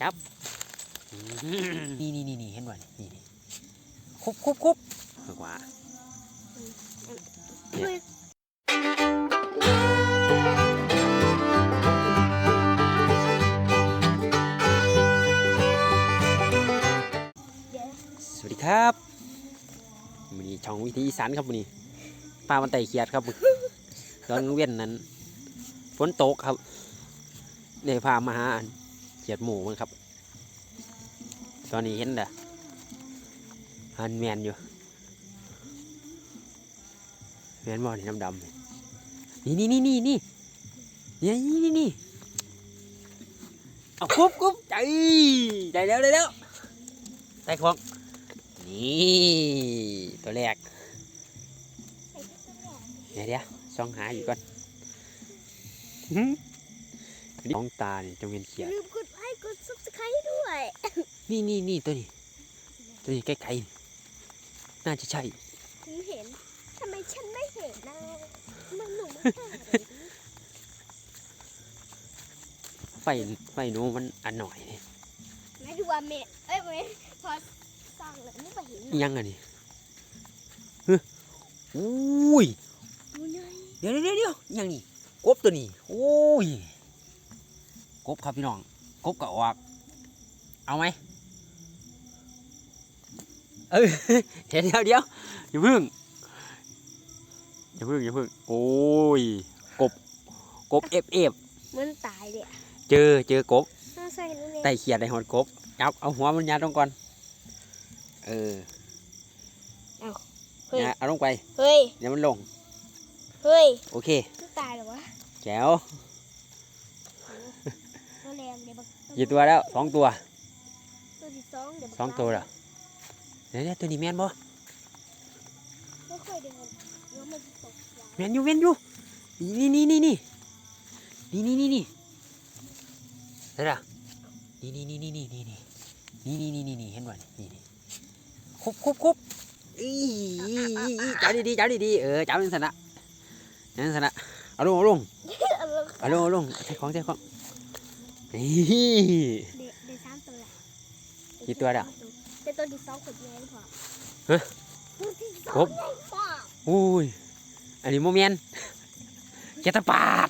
จับ นี่นี่นี่นี่เห็นบ่นี่นี่คุบคุบคุบมากกว่าเดี๋ยวสวัสดีครับวันนี้ช่องวิธีอีสานครับวันนี้ปลามันไตเขียดครับตอนเว้นนั้นฝนตกครับได้พามาหาอันเขียดหมูมันครับ ตอนนี้เห็นเด้อหันแมนอยู่แมนบ่นี่ดำนี่นี่นี่นี่นี่นี่นี่นี่นี่เอากุบกุบใจใจแล้วได้แล้วได้ของนี่ตัวแรกเดี๋ยวเดี๋ยวช่องหาอยู่ก่อนหึน้องตาเนี่ยจะเป็นเขียด ซับสไครต์ด้วย นี่นี่นี่ตัวนี้ ตัวนี้ใกล้ๆนี่น่าจะใช่ฉันเห็นทำไมฉันไม่เห็นนะมันหนูไม่เห็นไฟไฟหนูมันอันหน่อยนี่ไม่ดูว่าเมย์เอ้ยเมย์พอสร้างเลยไม่ไปเห็นอิหยังอันนี้เฮ้ยอุ้ยดูไงเดี๋ยวเดี๋ยวเดี๋ยวอิหยังนี่กบตัวนี้โอ้ยกบครับพี่น้องก บกับออก เอาไหมเออเดี๋ยวเดี๋ยวเดี๋ยวอย่าเพึ่งอย่าเพึ่งอย่าเพึ่งโอ้ยกบกบเอฟเอฟมันตายเลยเจอเจอกบน่าใส่นู่นเองไต่เขียดไต่หอดกบจับเอาหัวมันยัดลงก่อนเออเฮ้ยยัดเอาลงไปเฮ้ยเดี๋ยวมันลงเฮ้ยโอเคมันตายเหรอวะแจ๋วตัวแรง เดี๋ยวบักกี่ตัวแล้วสองตัวตัวที่สองเดี๋ยวบักสองตัวแล้วเดี๋ยวเดี๋ยวตัวนี้แมนบ่ไม่ค่อยเดินเดี๋ยวมันจะตกยาวแมนอยู่แมนอยู่นี่นี่นี่นี่นี่นี่นี่นี่เห็นปะนี่นี่นี่นี่นี่นี่นี่นี่นี่นี่นี่เห็นป่ะนี่นี่คุบคุบคุบอีจับดีๆจับดีๆเออจับเป็นสนะจับเป็นสนะเอาลงเอาลงเอาลงเอาลงเอาลงใช้ของใช้ของ นี่เดี๋ยวเดี๋ยวสามตัวแหละกี่ตัวเด้อเป็นตัวที่สองขดแมนพอฮะตัวที่สองครบแมนพออุ้ยอันนี้โมเมนเกยรตาปาด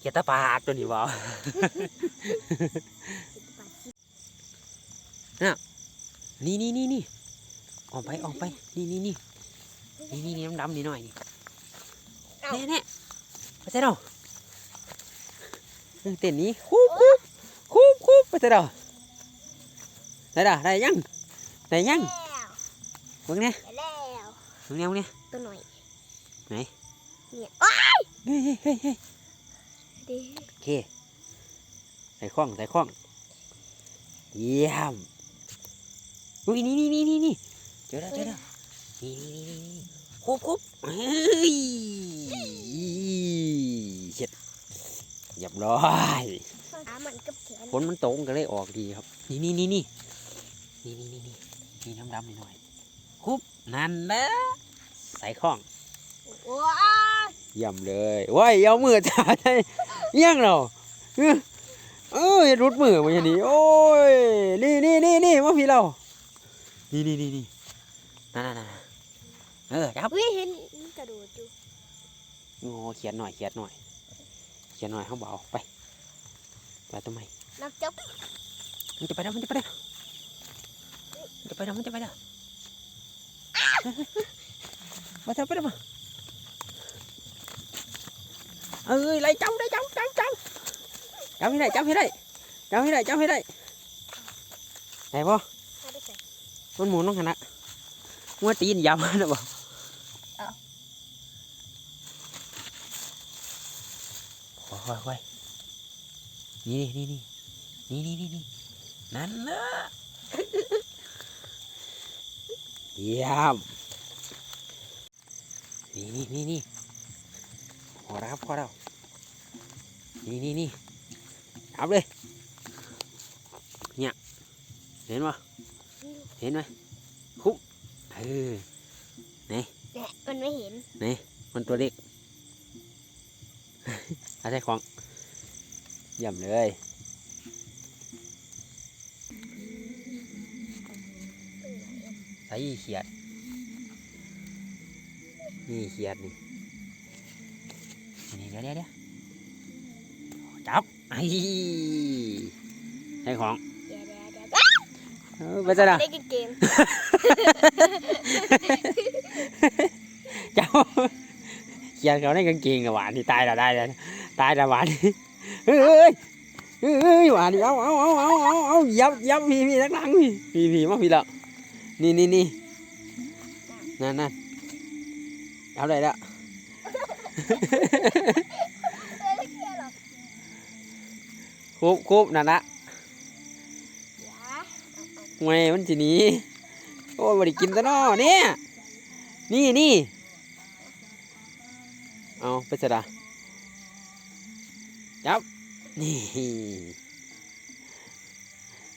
เกยรตาปาดตัวนี้บ่นี่นี่นี่นี่ออกไปออกไป นี่นี่นี่นี่นี่นี่ดำๆนี่หน่อยนี่แน่แน่ไปเสร็จแล้ว เต้นนี้คูบคูบคูบคูบไปเสร็จแล้วได้ละได้ยังได้ยังแล้วเบิ่งเนี่ยแล้วเบิ่งเนี่ยเบิ่งเนี่ยตัวหน่อยไหนเนี่ยอ้าวเฮ้ยเฮ้ยเฮ้ยเฮ้ยดิโอเคใส่ข้องใส่ข้องเยี่ยมอุ้ยนี่นี่นี่นี่นี่เจอแล้วเจอแล้วนี่นี่นี่นี่นี่คุบคุบเฮ้ยเสร็จเรียบร้อยขามันกับแขนฝนมันตกก็เลยออกดีครับ นี่นี่นี่นี่นี่นี่นี่นี่นี่น้ำดำนิดหน่อยคุบนั่นแหละใส่ข้องว้าวเยี่ยมเลยว้ายเอามือจ่าได้เยี่ยงเราเอ้อเอ้ยรุดมือมาอย่างนี้โอ้ยนี่นี่นี่นี่มาพี่เรา นี่นี่นี่นี่นั่นนั่นนั่นเออจับเฮ้ยเห็นกระโดดอยู่โอ้เขียนหน่อยเขียนหน่อย เขียนหน่อยเขาเบาไปไปทำไมนับจับมันจะไปแล้วมันจะไปแล้วมันจะไปแล้วมันจะไปแล้วมาเถอะไปแล้วมาเอ้ยไล่จับได้จับจับจับจับให้ได้จับให้ได้จับให้ได้จับให้ได้ไหนพ่เอาไปใส่มันหมุนต้องขนาดมัวตีนยาวมาแล้วบ่ ค่อยค่อยนี่นี่นี่นี่นี่นี่นี่นั่นนะเยี่ยมนี่นี่นี่นี่พอแล้วครับพอแล้วนี่นี่นี่เอาเลยเนี่ยเห็นปะเห็นไหมคุบเออเนี่ยมันไม่เห็นมันตัวเล็กเอาใส่ของเยี่ยมเลยใส่เขียด นี่เขียดนี่นี่เดี๋ยวเดี๋ยวจับไอ้ให้ของไปซะนะได้เก่งเจ้าเขียดเขาในกางเกงกับหวานที่ตายแล้วได้แล้ว ตายแล้วหวานเฮ้ยเฮ้ยเฮ้ยเฮ้ยหวานเอาเอาเอาเอาเอาเอายับยับพี่พี่ทั้งหลังพี่พี่พี่มาพี่แล้วนี่นี่นี่นั่นนั่นเอาได้แล้วๆไม่ได้เก่งหรอกคุบคุบนั่นละอย่าไงมันสิหนีโอ้ยบ่ได้กินซะนาะเนี่ยนี่นี่เอาไปซะละ จับ นี่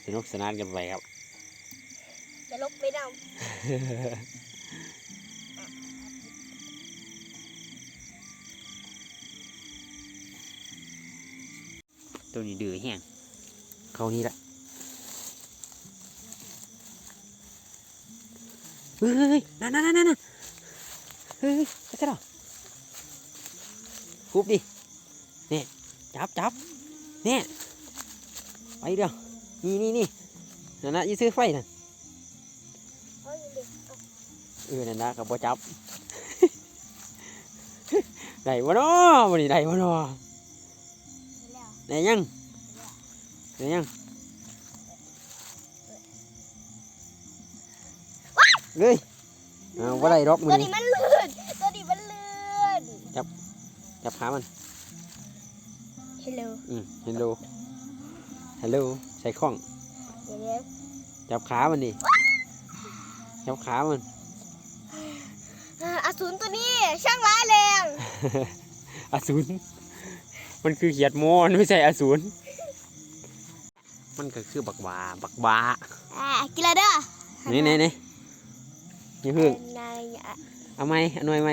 สนุกสนานกันไปครับจะลบไปดตัวนี้ดื้อแห้งเขานี่ละเฮ้ยนั่นนั่นนั่นนั่นเฮ้ยไปซะละคุบดิเนี่ย จับจับเนี่ยไปเดี๋ยวนี่นี่นี่นั่นนะอยี่ซื้อไฟนั่นำเอาอยู่ดิเอาเออนั่นนะกับบ่จับได้บ่เนาะวันนี้ได้บ่เนาะไปแล้วได้ยังได้ยังเฮ้ยเอาบ่ได้ดอกตัมื้วอนี้นี้มันเลื่อนตัวนี้มันเลื่อนจับขามัน ฮัลโหลอืมฮัลโหลฮัลโหลใส่ข้องเดี๋ยวเดี๋ยวจับขามันดิจับขามันอ่าอสูรตัวนี้ช่างร้ายแรงอสูรมันคือเขียดโมมันไม่ใช่อสูรมันก็คือบักบาบักบาอ่ากินแล้วเด้อนี่นี่นี่นี่เพิ่งนายอะเอาไหมเอาหน่วยไหม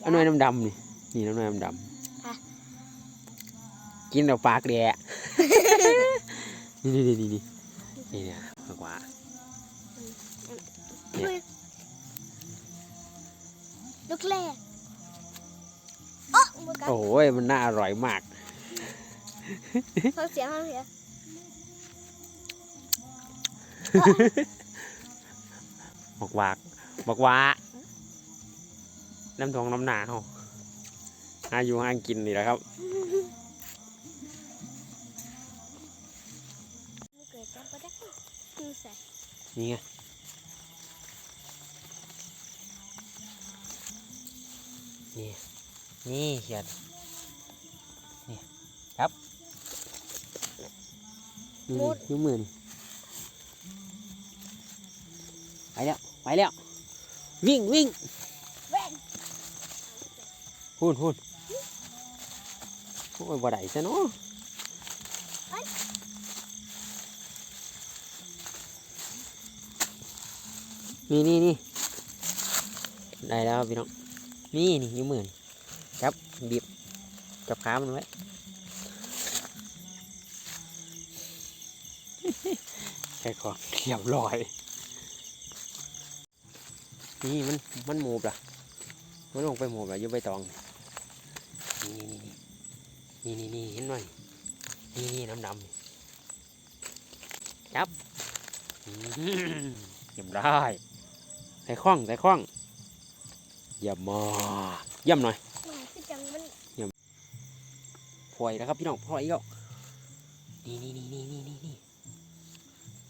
เอาหน่วยน้ำดำนี่นี่น้ำหน่วยน้ำดค่ะำ กินเราปากแดะนี่นี่นี่นี่นี่นี่เนี่ยมากกว่าเนี่ยลูกแรกโอ้มือกันโอ้ยมันน่าอร่อยมากฟังเสียงฟังเสียงบอกวากบอกว่าน้ำทองน้ำหนาเขาหาอยู่ห้างกินนี่แหละครับ นี่ไงนี่นี่เขียดนี่ครับนี่นิ้วมือนี่ไปแล้วไปแล้ว วิ่งวิ่งแว่นพูนพูนโอ้ยบ่ได้ซะเนาะ นี่นี่นี่ได้แล้วพี่น้อง นี่นี่นิ้วมือนี่จับบีบจับขามันไว้แค่ของเรียบร้อย นี่มันมันหมูบล่ะ มันลงไปหมูบล่ะยู่ใบตอง นี่นี่นี่นี่นี่เห็นไหน่อยนี่นี่น้ำดำนี่จับอื้อหือเยี่ยมได้ ใส่ข้องใส่ข้องเยี่ยมมากเยี่ยมหน่อยมันคือจังมันพลอยแล้วครับพี่น้องพลอยอีกแล้วนี่นี่นี่นี่นี่นี่นี่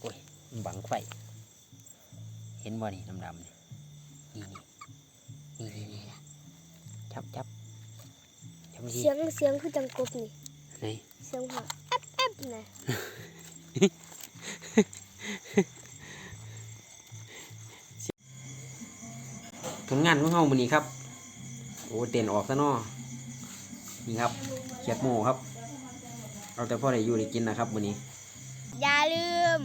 โอ้ยมันบังไฟเห็นบ่นี่น้ำดำนี่นี่นี่นี่นี่นี่จับจับจับสิเสียงเสียงคือจังกบนี่ไหนเสียงหัวแอบแอบนะ ผลงานของเฮามื้อนี้ครับ โอ้เต้นออกซะเนาะนี่ครับเขียดหมูครับ เอาแต่พอได้อยู่ได้กินนะครับมื้อนี้ อย่าลืม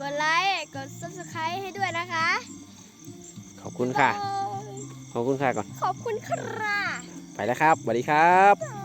กดไลค์กด subscribe ให้ด้วยนะคะ ขอบคุณค่ะบ๊ายบายขอบคุณค่ะก่อน ขอบคุณค่ะ ไปแล้วครับสวัสดีครับบ๊าย